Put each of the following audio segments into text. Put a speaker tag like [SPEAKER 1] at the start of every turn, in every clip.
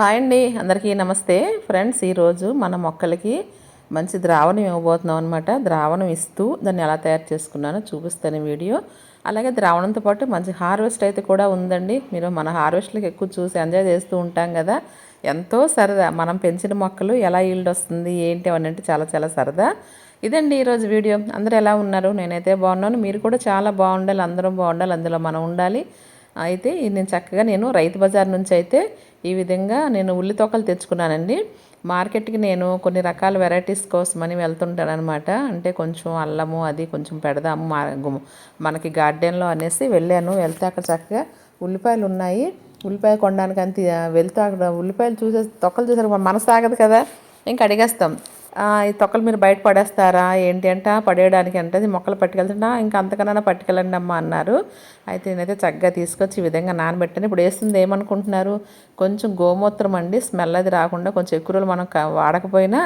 [SPEAKER 1] Hi అండి అందరికీ నమస్తే. ఫ్రెండ్స్ ఈరోజు మన మొక్కలకి మంచి ద్రావణం ఇవ్వబోతున్నాం అనమాట ద్రావణం ఇస్తూ దాన్ని ఎలా తయారు చేసుకున్నానో చూపిస్తాను వీడియో. అలాగే ద్రావణంతో పాటు మంచి హార్వెస్ట్ అయితే కూడా ఉందండి. మీరు మన హార్వెస్ట్లకు ఎక్కువ చూసి ఎంజాయ్ చేస్తూ ఉంటాం కదా. ఎంతో సరదా మనం పెంచిన మొక్కలు ఎలా ఈల్డ్ వస్తుంది ఏంటి అవన్నీ చాలా చాలా సరదా. ఇదండి ఈరోజు వీడియో. అందరూ ఎలా ఉన్నారు? నేనైతే బాగున్నాను. మీరు కూడా చాలా బాగుండాలి అందరం బాగుండాలి అందులో మనం ఉండాలి. అయితే నేను చక్కగా నేను రైతు బజార్ నుంచి అయితే ఈ విధంగా నేను ఉల్లి తొక్కలు తెచ్చుకున్నానండి. మార్కెట్కి నేను కొన్ని రకాల వెరైటీస్ కోసమని వెళ్తుంటాను అనమాట అంటే కొంచెం అల్లము అది కొంచెం పెడదాము మా మనకి గార్డెన్లో అనేసి వెళ్ళాను. వెళ్తే అక్కడ చక్కగా ఉల్లిపాయలు ఉన్నాయి. ఉల్లిపాయ కొనడానికి అంత వెళ్తే అక్కడ ఉల్లిపాయలు చూసే తొక్కలు చూసారు మనసు ఆగదు కదా. ఇంకా అడిగేస్తాం. ఈ తొక్కలు మీరు బయట పడేస్తారా? ఏంటి అంట? పడేయడానికి అంటే మొక్కలు పట్టుకెళ్తున్నా ఇంకా అంతకన్నా పట్టుకెళ్ళండి అమ్మా అన్నారు. అయితే నేనైతే చక్కగా తీసుకొచ్చి ఈ విధంగా నానబెట్టాను. ఇప్పుడు వేస్తుంది ఏమనుకుంటున్నారు? కొంచెం గోమూత్రం అండి స్మెల్ అది రాకుండా కొంచెం ఎక్కువ రోజులు మనం వాడకపోయినా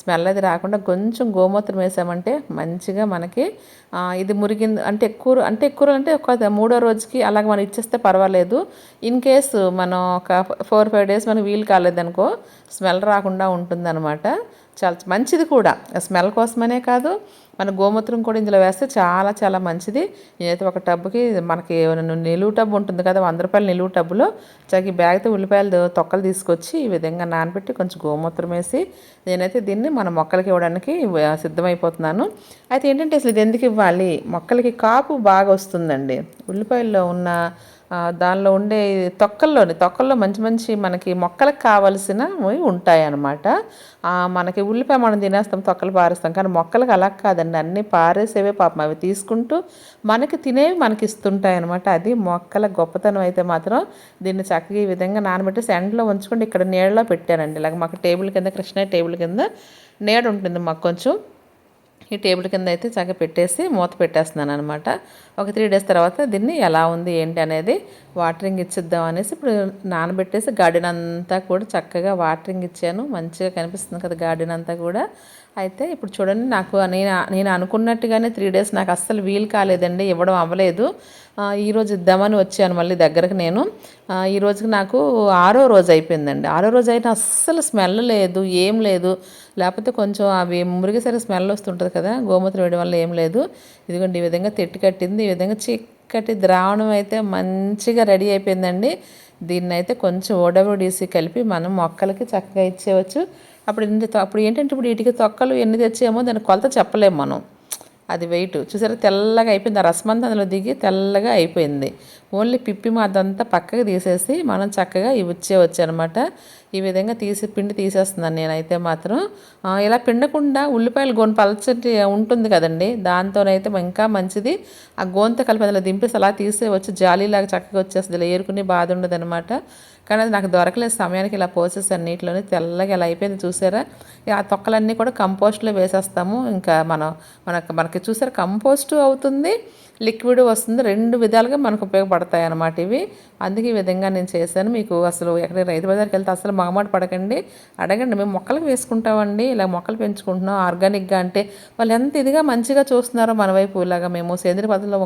[SPEAKER 1] స్మెల్ అది రాకుండా కొంచెం గోమూత్రం వేసామంటే మంచిగా మనకి ఇది మురిగింది. అంటే ఎక్కువ అంటే ఎక్కువ రోజులు అంటే ఒక మూడో రోజుకి అలాగ మనం ఇచ్చేస్తే పర్వాలేదు. ఇన్ కేసు మనం ఒక ఫోర్ ఫైవ్ డేస్ మనకి వీలు కాలేదనుకో స్మెల్ రాకుండా ఉంటుందన్నమాట. చాలా మంచిది కూడా. స్మెల్ కోసమనే కాదు మన గోమూత్రం కూడా ఇందులో వేస్తే చాలా చాలా మంచిది. నేనైతే ఒక టబ్బుకి మనకి నిలువు టబ్బు ఉంటుంది కదా వంద రూపాయల నిలువు టబ్బులో చక్కగా బ్యాగ్తో ఉల్లిపాయలు తొక్కలు తీసుకొచ్చి ఈ విధంగా నానబెట్టి కొంచెం గోమూత్రం వేసి నేనైతే దీన్ని మన మొక్కలకి ఇవ్వడానికి సిద్ధమైపోతున్నాను. అయితే ఏంటంటే అసలు ఇది ఎందుకు ఇవ్వాలి? మొక్కలకి కాపు బాగా వస్తుందండి. ఉల్లిపాయల్లో ఉన్న దానిలో ఉండే తొక్కల్లోని తొక్కల్లో మంచి మంచి మనకి మొక్కలకు కావలసినవి ఉంటాయన్నమాట. మనకి ఉల్లిపాయ మనం తినేస్తాం తొక్కలు పారేస్తాం కానీ మొక్కలకు అలా కాదండి. అన్నీ పారేసేవే పాపం. అవి తీసుకుంటూ మనకి తినేవి మనకి ఇస్తుంటాయి అనమాట అది మొక్కల గొప్పతనం అయితే మాత్రం దీన్ని చక్కగా ఈ విధంగా నానబెట్టేసి ఎండలో ఉంచుకుంటే ఇక్కడ నీళ్ళలో పెట్టానండి. ఇలాగ మాకు టేబుల్ కింద కృష్ణ టేబుల్ కింద నీడ ఉంటుంది మాకు కొంచెం. ఈ టేబుల్ కింద అయితే చక్కగా పెట్టేసి మూత పెట్టేస్తున్నాను అనమాట ఒక త్రీ డేస్ తర్వాత దీన్ని ఎలా ఉంది ఏంటి అనేది వాటరింగ్ ఇచ్చిద్దాం అనేసి ఇప్పుడు నానబెట్టేసి గార్డెన్ అంతా కూడా చక్కగా వాటరింగ్ ఇచ్చాను. మంచిగా కనిపిస్తుంది కదా గార్డెన్ అంతా కూడా. అయితే ఇప్పుడు చూడండి నాకు నేను నేను అనుకున్నట్టుగానే త్రీ డేస్ నాకు అస్సలు వీలు కాలేదండి ఇవ్వడం అవ్వలేదు. ఈరోజు ఈ రోజు ఇద్దామని వచ్చాను మళ్ళీ దగ్గరకు నేను. ఈ రోజుకి నాకు ఆరో రోజు అయిపోయిందండి. ఆరో రోజు అయినా అస్సలు స్మెల్ లేదు ఏం లేదు. లేకపోతే కొంచెం అవి మురిగేసరికి స్మెల్ వస్తుంటుంది కదా గోమూత్రం వేయడం వల్ల ఏం లేదు. ఇదిగోండి ఈ విధంగా తెట్టు కట్టింది. ఈ విధంగా చిక్కటి ద్రావణం అయితే మంచిగా రెడీ అయిపోయిందండి. దీన్ని అయితే కొంచెం ఓడబొడీసి కలిపి మనం మొక్కలకి చక్కగా ఇచ్చేయవచ్చు అప్పుడు అప్పుడు ఏంటంటే ఇప్పుడు వీటికి తొక్కలు ఎన్ని తెచ్చామో దాని కొలత చెప్పలేము మనం. అది వెయిట్ చూసారా? తెల్లగా అయిపోయింది. ఆ రసమంతా అందులో దిగి తెల్లగా అయిపోయింది. ఓన్లీ పిప్పి మాదంతా పక్కకి తీసేసి మనం చక్కగా ఇవి అనమాట ఈ విధంగా తీసి పిండి తీసేస్తున్నాను నేనైతే మాత్రం. ఇలా పిండకుండా ఉల్లిపాయలు గోను పలచటి ఉంటుంది కదండి దాంతోనైతే ఇంకా మంచిది. ఆ గోంత కలిపి అందులో దింపేసి అలా తీసేవచ్చు జాలీలాగా చక్కగా వచ్చేస్తుంది ఇలా ఏరుకునే బాధ ఉండదు అనమాట కానీ అది నాకు దొరకలేదు సమయానికి ఇలా పోసేసాను నీటిలోనే తెల్లగా ఇలా అయిపోయింది చూసారా? ఆ తొక్కలన్నీ కూడా కంపోస్ట్లో వేసేస్తాము. ఇంకా మనం మనకు మనకి చూసారా కంపోస్ట్ అవుతుంది. లిక్విడ్ వస్తుంది. రెండు విధాలుగా మనకు ఉపయోగపడతాయి అన్నమాట ఇవి. అందుకే ఈ విధంగా నేను చేశాను. మీకు అసలు ఎక్కడ రైతు బజార్కి వెళ్తే అసలు మగమాట పడకండి. అడగండి. మేము మొక్కలకు వేసుకుంటామండి. ఇలా మొక్కలు పెంచుకుంటున్నాం. ఆర్గానిక్గా అంటే వాళ్ళు ఎంత ఇదిగా మంచిగా చూస్తున్నారో మన వైపు ఇలాగా మేము సేంద్రియ పద్ధతిలో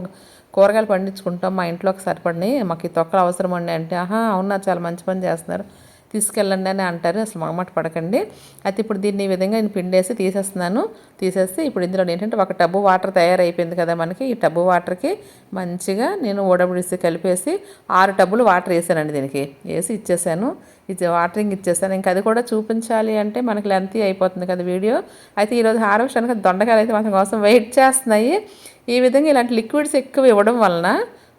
[SPEAKER 1] కూరగాయలు పండించుకుంటాం. మా ఇంట్లోకి సరిపడినాయి మాకు ఈ తొక్కలు అవసరం అండి అంటే ఆహా అవునా చాలా మంచి పని చేస్తున్నారు. తీసుకెళ్ళండి అని అంటారు. అసలు మగమాట పడకండి. అయితే ఇప్పుడు దీన్ని ఈ విధంగా నేను పిండేసి తీసేస్తున్నాను. తీసేస్తే ఇప్పుడు ఇందులో ఏంటంటే ఒక టబ్బు వాటర్ తయారైపోయింది కదా మనకి. ఈ టబ్బు వాటర్కి మంచిగా నేను ఓడబుడిసి కలిపేసి ఆరు టబ్బులు వాటర్ వేసానండి దీనికి. వేసి ఇచ్చేసాను. ఇది వాటరింగ్ ఇచ్చేసాను. ఇంకా అది కూడా చూపించాలి అంటే మనకి లెంత్ అయిపోతుంది కదా వీడియో. అయితే ఈరోజు హార్వెస్ట్ అనక దొండకాయలు అయితే మన కోసం వెయిట్ చేస్తున్నాయి. ఈ విధంగా ఇలాంటి లిక్విడ్స్ ఎక్కువ ఇవ్వడం వలన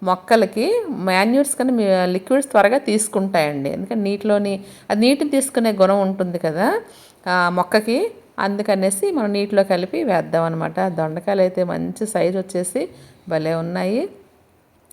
[SPEAKER 1] మొక్కలకి మాన్యూర్స్ కానీ మీ లిక్విడ్స్ త్వరగా తీసుకుంటాయండి. ఎందుకంటే నీటిలోని అది నీటిని తీసుకునే గుణం ఉంటుంది కదా. మొక్కకి అందుకనేసి మనం నీటిలో కలిపి వేద్దాం అనమాట దొండకాయలు అయితే మంచి సైజు వచ్చేసి భలే ఉన్నాయి.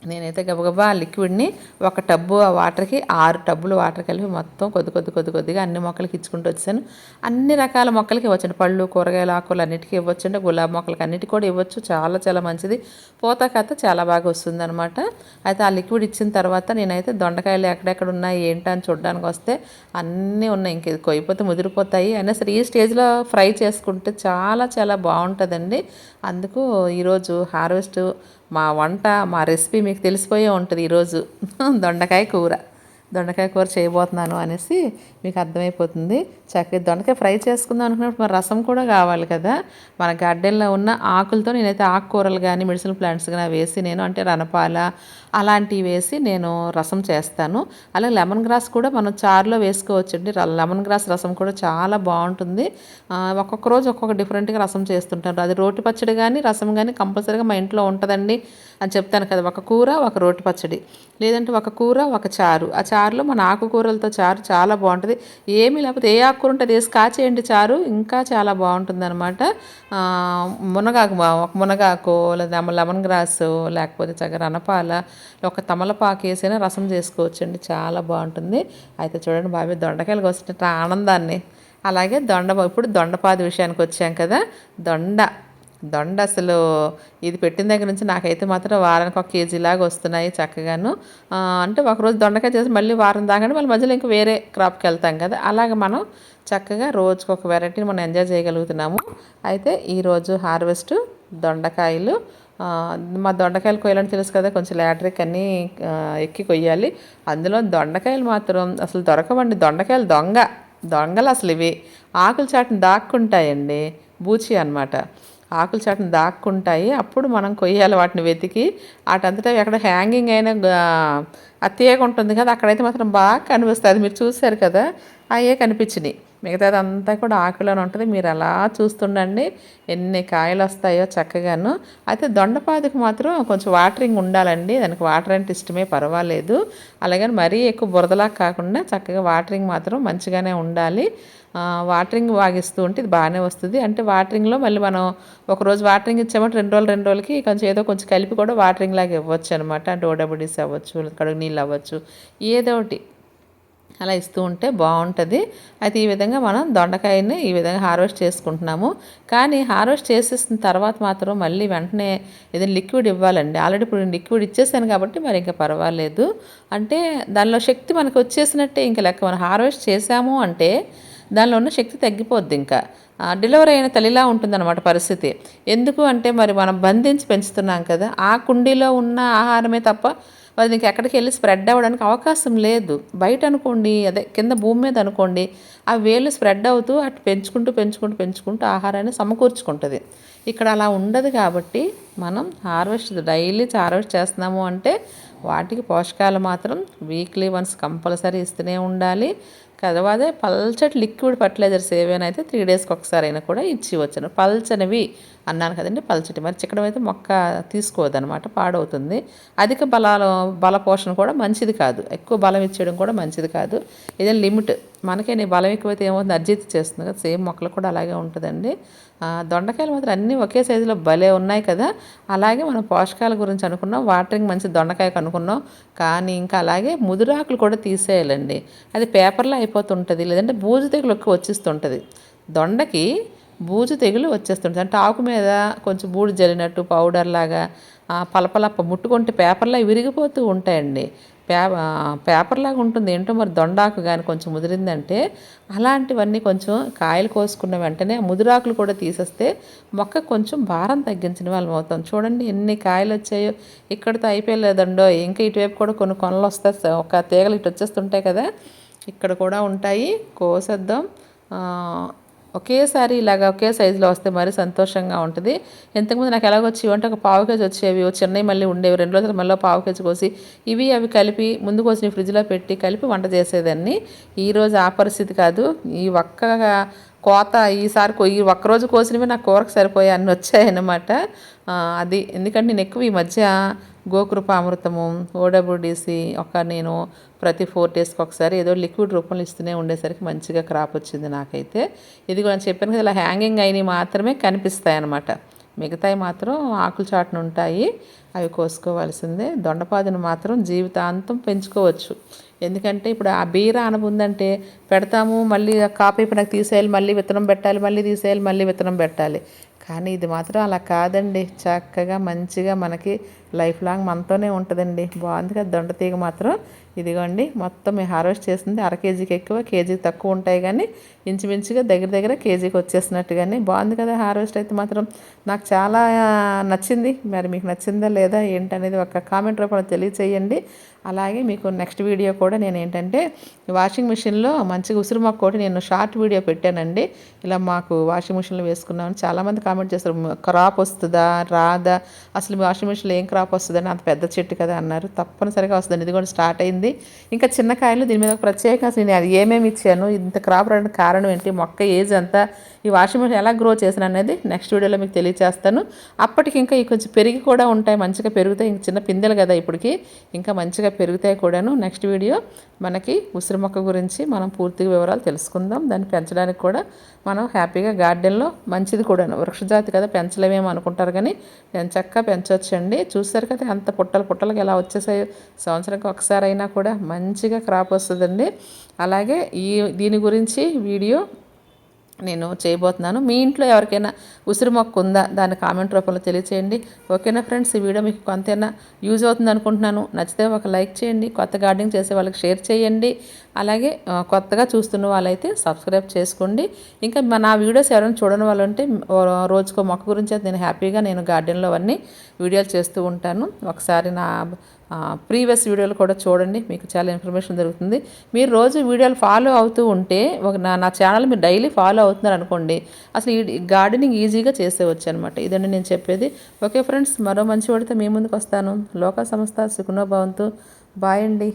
[SPEAKER 1] నేనైతే గబగబా ఆ లిక్విడ్ని ఒక టబ్బు ఆ వాటర్కి ఆరు టబ్బులు వాటర్ కలిపి మొత్తం కొద్ది కొద్ది కొద్ది కొద్దిగా అన్ని మొక్కలకి ఇచ్చుకుంటూ వచ్చాను. అన్ని రకాల మొక్కలకి ఇవ్వచ్చండి. పళ్ళు కూరగాయలు ఆకులు అన్నిటికీ ఇవ్వచ్చు అంటే గులాబీ మొక్కలకి అన్నిటికీ కూడా ఇవ్వచ్చు. చాలా చాలా మంచిది. పూత కథ చాలా బాగా వస్తుంది అనమాట అయితే ఆ లిక్విడ్ ఇచ్చిన తర్వాత నేనైతే దొండకాయలు ఎక్కడెక్కడ ఉన్నాయి ఏంటని అని చూడడానికి వస్తే అన్నీ ఉన్నాయి. ఇంక ఇది కొయ్యిపోతే ముదిరిపోతాయి. అయినా సరే ఈ స్టేజ్లో ఫ్రై చేసుకుంటే చాలా చాలా బాగుంటుందండి. అందుకు ఈరోజు హార్వెస్ట్ మా వంట మా రెసిపీ మీకు తెలిసిపోయే ఉంటుంది ఈరోజు. దొండకాయ కూర. దొండకాయ కూర చేయబోతున్నాను అనేసి మీకు అర్థమైపోతుంది. చక్కగా దొండకాయ ఫ్రై చేసుకుందాం అనుకున్నప్పుడు మరి రసం కూడా కావాలి కదా. మన గార్డెన్లో ఉన్న ఆకులతో నేనైతే ఆకుకూరలు కానీ మెడిసిన్ ప్లాంట్స్ కానీ వేసి నేను అంటే రణపాల అలాంటివి వేసి నేను రసం చేస్తాను. అలాగే లెమన్ గ్రాస్ కూడా మనం చారులో వేసుకోవచ్చండి. లెమన్ గ్రాస్ రసం కూడా చాలా బాగుంటుంది. ఒక్కొక్క రోజు ఒక్కొక్క డిఫరెంట్గా రసం చేస్తుంటారు అది రోటి పచ్చడి కానీ రసం కానీ కంపల్సరీగా మా ఇంట్లో ఉంటుందండి అని చెప్తాను కదా. ఒక కూర ఒక రోటి పచ్చడి. లేదంటే ఒక కూర ఒక చారు. ఆ చారులో మన ఆకుకూరలతో చారు చాలా బాగుంటుంది. ఏమీ లేకపోతే ఏ ఆకుకూర ఉంటుంది వేసి కాచేయండి చారు. ఇంకా చాలా బాగుంటుంది అనమాట మునగాకు ఒక మునగాకు లేదా లెమన్ గ్రాస్ లేకపోతే చక్కగా అనపాల ఒక తమలపాకు వేసిన రసం చేసుకోవచ్చండి. చాలా బాగుంటుంది. అయితే చూడండి బాబాయ్ దొండకాయలు కోసినట్టు ఆనందాన్ని. అలాగే దొండ ఇప్పుడు దొండపాది విషయానికి వచ్చాం కదా. దొండ దొండ అసలు ఇది పెట్టిన దగ్గర నుంచి నాకైతే మాత్రం వారానికి ఒక కేజీ లాగా వస్తున్నాయి చక్కగాను. అంటే ఒకరోజు దొండకాయ చేసి మళ్ళీ వారం దాకా మళ్ళీ మధ్యలో ఇంకా వేరే క్రాప్కి వెళ్తాం కదా. అలాగ మనం చక్కగా రోజుకు ఒక వెరైటీని మనం ఎంజాయ్ చేయగలుగుతున్నాము. అయితే ఈరోజు హార్వెస్ట్ దొండకాయలు మా దొండకాయలు కొయ్యాలని తెలుసు కదా కొంచెం లాటరిక్ అన్ని ఎక్కి కొయ్యాలి. అందులో దొండకాయలు మాత్రం అసలు దొరకవండి. దొండకాయలు దొంగ. దొంగలు అసలు ఇవి. ఆకులు చాటుని దాక్కుంటాయండి. బూచి అన్నమాట. ఆకులు చాటుని దాక్కుంటాయి. అప్పుడు మనం కొయ్యాలి వాటిని వెతికి. వాటంతటా ఎక్కడ హ్యాంగింగ్ అయిన గా- ఆ తీగ ఉంటుంది కదా అక్కడైతే మాత్రం బాగా కనిపిస్తుంది. మీరు చూశారు కదా అయ్యే కనిపించినాయి. మిగతాదంతా కూడా ఆకులోనే ఉంటుంది. మీరు అలా చూస్తుండండి. ఎన్ని కాయలు వస్తాయో చక్కగాను. అయితే దొండపాదికి మాత్రం కొంచెం వాటరింగ్ ఉండాలండి. దానికి వాటర్ అంటే ఇష్టమే పర్వాలేదు. అలాగని మరీ ఎక్కువ బురదలా కాకుండా చక్కగా వాటరింగ్ మాత్రం మంచిగానే ఉండాలి. వాటరింగ్ వాగిస్తూ ఉంటే ఇది బాగానే వస్తుంది. అంటే వాటరింగ్లో మళ్ళీ మనం ఒక రోజు వాటరింగ్ ఇచ్చామంటే రెండు రోజులు రెండు రోజులకి కొంచెం ఏదో కొంచెం కలిపి కూడా వాటరింగ్ లాగా ఇవ్వచ్చు అనమాట అంటే ఓడబుడీస్ అవ్వచ్చు కడుగు నీళ్ళు అవ్వచ్చు ఏదో ఒకటి. అలా ఇస్తూ ఉంటే బాగుంటుంది. అయితే ఈ విధంగా మనం దొండకాయని ఈ విధంగా హార్వెస్ట్ చేసుకుంటున్నాము. కానీ హార్వెస్ట్ చేసేసిన తర్వాత మాత్రం మళ్ళీ వెంటనే ఏదైనా లిక్విడ్ ఇవ్వాలండి. ఆల్రెడీ ఇప్పుడు లిక్విడ్ ఇచ్చేసాను కాబట్టి మరి ఇంకా పర్వాలేదు. అంటే దానిలో శక్తి మనకు వచ్చేసినట్టే ఇంకా లెక్క మనం హార్వెస్ట్ చేసాము అంటే దానిలో ఉన్న శక్తి తగ్గిపోద్ది ఇంకా. డెలివరీ అయిన తల్లిలా ఉంటుందన్నమాట పరిస్థితి. ఎందుకు అంటే మరి మనం బంధించి పెంచుతున్నాం కదా. ఆ కుండీలో ఉన్న ఆహారమే తప్ప మరి నీకు ఎక్కడికి వెళ్ళి స్ప్రెడ్ అవ్వడానికి అవకాశం లేదు. బయట అనుకోండి అదే కింద భూమి మీద అనుకోండి ఆ వేలు స్ప్రెడ్ అవుతూ అటు పెంచుకుంటూ పెంచుకుంటూ పెంచుకుంటూ ఆహారాన్ని సమకూర్చుకుంటుంది. ఇక్కడ అలా ఉండదు కాబట్టి మనం హార్వెస్ట్ డైలీ హార్వెస్ట్ చేస్తున్నాము అంటే వాటికి పోషకాలు మాత్రం వీక్లీ వన్స్ కంపల్సరీ ఇస్తూనే ఉండాలి. కదా అదే పల్చటి లిక్విడ్ ఫర్టిలైజర్స్ ఏవైనా అయితే త్రీ డేస్కి ఒకసారి అయినా కూడా ఇచ్చి వచ్చాను పల్చనివి అన్నాను కదండి పల్చటి మరి చిక్కడం అయితే మొక్క తీసుకోవద్దనమాట పాడవుతుంది. అధిక బలాలు బల పోషణ కూడా మంచిది కాదు. ఎక్కువ బలం ఇచ్చేయడం కూడా మంచిది కాదు. ఏదైనా లిమిట్ మనకే బలం ఎక్కువైతే ఏమవుతుంది? అర్జిత్ చేస్తుంది కదా సేమ్ మొక్కలు కూడా అలాగే ఉంటుందండి. దొండకాయలు మాత్రం అన్నీ ఒకే సైజులో భలే ఉన్నాయి కదా. అలాగే మనం పోషకాల గురించి అనుకున్నాం వాటరింగ్ మంచి దొండకాయకు అనుకున్నాం కానీ ఇంకా అలాగే ముదురాకులు కూడా తీసేయాలండి. అది పేపర్లో అయిపోతుంటుంది లేదంటే బూజు తెగులు ఎక్కువ వచ్చేస్తుంటుంది. దొండకి బూజు తెగులు వచ్చేస్తుంటుంది. అంటే ఆకు మీద కొంచెం బూడి జల్లినట్టు పౌడర్ లాగా పలపలప్ప పలపల ముట్టుకుంటే పేపర్లా విరిగిపోతూ ఉంటాయండి. పే పేపర్లాగా పేపర్ లాగా ఉంటుంది. ఏంటో మరి దొండాకు కానీ కొంచెం ముదిరిందంటే అలాంటివన్నీ కొంచెం కాయలు కోసుకున్న వెంటనే ముదిరాకులు కూడా తీసేస్తే మొక్క కొంచెం భారం తగ్గించిన వాళ్ళం అవుతాం. చూడండి ఎన్ని కాయలు వచ్చాయో. ఇక్కడితో అయిపోయలేదండో. ఇంకా ఇటువైపు కూడా కొన్ని కొనలు వస్తాయి. ఒక తీగలు ఇటు వచ్చేస్తుంటాయి కదా. ఇక్కడ కూడా ఉంటాయి. కోసేద్దాం. ఒకేసారి ఇలాగ ఒకే సైజులో వస్తే మరీ సంతోషంగా ఉంటుంది. ఇంతకుముందు నాకు ఎలాగొచ్చేవి అంటే ఒక పావు కేజీ వచ్చేవి చెన్నై చిన్నవి మళ్ళీ ఉండేవి రెండు రోజులు మళ్ళీ పావు కేజీ కోసి ఇవి అవి కలిపి ముందు కోసి ఫ్రిడ్జ్లో పెట్టి కలిపి వంట చేసేదాన్ని. ఈరోజు ఆ పరిస్థితి కాదు. ఈ ఒక్క కోత ఈసారి కో- ఈ ఒక్కరోజు కోసినవి నాకు కూరకు సరిపోయాయి అన్నీ వచ్చాయన్నమాట అది. ఎందుకంటే నేను ఎక్కువ ఈ మధ్య గోకృప అమృతము ఓడబ్ల్యూడిసి ఒక నేను ప్రతి ఫోర్ డేస్కి ఒకసారి ఏదో లిక్విడ్ రూపంలో ఇస్తూనే ఉండేసరికి మంచిగా క్రాప్ వచ్చింది నాకైతే. ఇది కూడా చెప్పాను కదా ఇలా హ్యాంగింగ్ అయినవి మాత్రమే కనిపిస్తాయి అన్నమాట మిగతాయి మాత్రం ఆకులు చాటున ఉంటాయి అవి కోసుకోవాల్సిందే. దొండపాదును మాత్రం జీవితాంతం పెంచుకోవచ్చు. ఎందుకంటే ఇప్పుడు ఆ బీర అనుబందంటే పెడతాము మళ్ళీ కాపీ నాకు తీసేయాలి మళ్ళీ విత్తనం పెట్టాలి మళ్ళీ తీసేయాలి మళ్ళీ విత్తనం పెట్టాలి. కానీ ఇది మాత్రం అలా కాదండి. చక్కగా మంచిగా మనకి లైఫ్ లాంగ్ మనతోనే ఉంటుందండి. బాగుంది కదా దొండ తీగ మాత్రం. ఇదిగోండి మొత్తం మేము హార్వెస్ట్ చేసింది అర కేజీకి ఎక్కువ కేజీకి తక్కువ ఉంటాయి కానీ ఇంచుమించుగా దగ్గర దగ్గర కేజీకి వచ్చేసినట్టుగానే బాగుంది కదా హార్వెస్ట్ అయితే మాత్రం. నాకు చాలా నచ్చింది. మరి మీకు నచ్చిందా లేదా ఏంటనేది ఒక కామెంట్ రూపంలో తెలియచేయండి. అలాగే మీకు నెక్స్ట్ వీడియో కూడా నేను ఏంటంటే వాషింగ్ మిషన్లో మంచిగా ఉసిరి మొక్క ఒకటి నేను షార్ట్ వీడియో పెట్టానండి. ఇలా మాకు వాషింగ్ మిషన్లో వేసుకున్నాను చాలామంది కామెంట్ చేస్తారు. క్రాప్ వస్తుందా? రాదా? అసలు మీ వాషింగ్ మిషన్లో ఏం క్రాప్ వస్తుందని? అంత పెద్ద చెట్టు కదా అన్నారు. తప్పనిసరిగా వస్తుందండి. ఇది కూడా స్టార్ట్ అయింది. ఇంకా చిన్న కాయలు దీని మీద ఒక ప్రత్యేక నేను అది ఏమేమి ఇచ్చాను? ఇంత క్రాప్ రావడానికి కారణం ఏంటి? మొక్క ఏజ్ అంతా ఈ వాషింగ్ మిషన్ ఎలా గ్రో చేసిన అనేది నెక్స్ట్ వీడియోలో మీకు తెలియచేస్తాను. అప్పటికి ఇంకా ఈ కొంచెం పెరిగి కూడా ఉంటాయి. మంచిగా పెరుగుతాయి. ఇంక చిన్న పిందెలు కదా ఇప్పటికి. ఇంకా మంచిగా పెరుగుతాయి కూడాను. నెక్స్ట్ వీడియో మనకి ఉసిరి మొక్క గురించి మనం పూర్తిగా వివరాలు తెలుసుకుందాం. దాన్ని పెంచడానికి కూడా మనం హ్యాపీగా గార్డెన్లో మంచిది కూడాను. వృక్షజాతి కదా పెంచలేమేమో అనుకుంటారు కానీ చక్కగా పెంచవచ్చండి చూసారు కదా అంత పుట్టలు పుట్టలకి ఎలా వచ్చేసాయో. సంవత్సరానికి ఒకసారి అయినా కూడా మంచిగా క్రాప్ వస్తుందండి. అలాగే ఈ దీని గురించి వీడియో నేను చేయబోతున్నాను. మీ ఇంట్లో ఎవరికైనా ఉసిరి మొక్క ఉందా? దాన్ని కామెంట్ రూపంలో తెలియచేయండి. ఓకేనా ఫ్రెండ్స్? ఈ వీడియో మీకు కొంతైనా యూజ్ అవుతుంది అనుకుంటున్నాను. నచ్చితే ఒక లైక్ చేయండి. కొత్త గార్డెనింగ్ చేసే వాళ్ళకి షేర్ చేయండి. అలాగే కొత్తగా చూస్తున్న వాళ్ళైతే సబ్స్క్రైబ్ చేసుకోండి. ఇంకా మా నా వీడియోస్ ఎవరైనా చూడని వాళ్ళు ఉంటే రోజుకో మొక్క గురించి నేను హ్యాపీగా నేను గార్డెన్లో అవన్నీ వీడియోలు చేస్తూ ఉంటాను. ఒకసారి నా ప్రీవియస్ వీడియోలు కూడా చూడండి. మీకు చాలా ఇన్ఫర్మేషన్ దొరుకుతుంది. మీరు రోజు వీడియోలు ఫాలో అవుతూ ఉంటే ఒక నా నా ఛానల్ మీరు డైలీ ఫాలో అవుతున్నారు అనుకోండి అసలు ఈ గార్డెనింగ్ ఈజీగా చేసేవచ్చు అనమాట ఇదండి నేను చెప్పేది. ఓకే ఫ్రెండ్స్ మరో మంచి వాడితే మీ ముందుకు వస్తాను. లోక సంస్థ సుఖనోభవంతు బాయ్ అండి.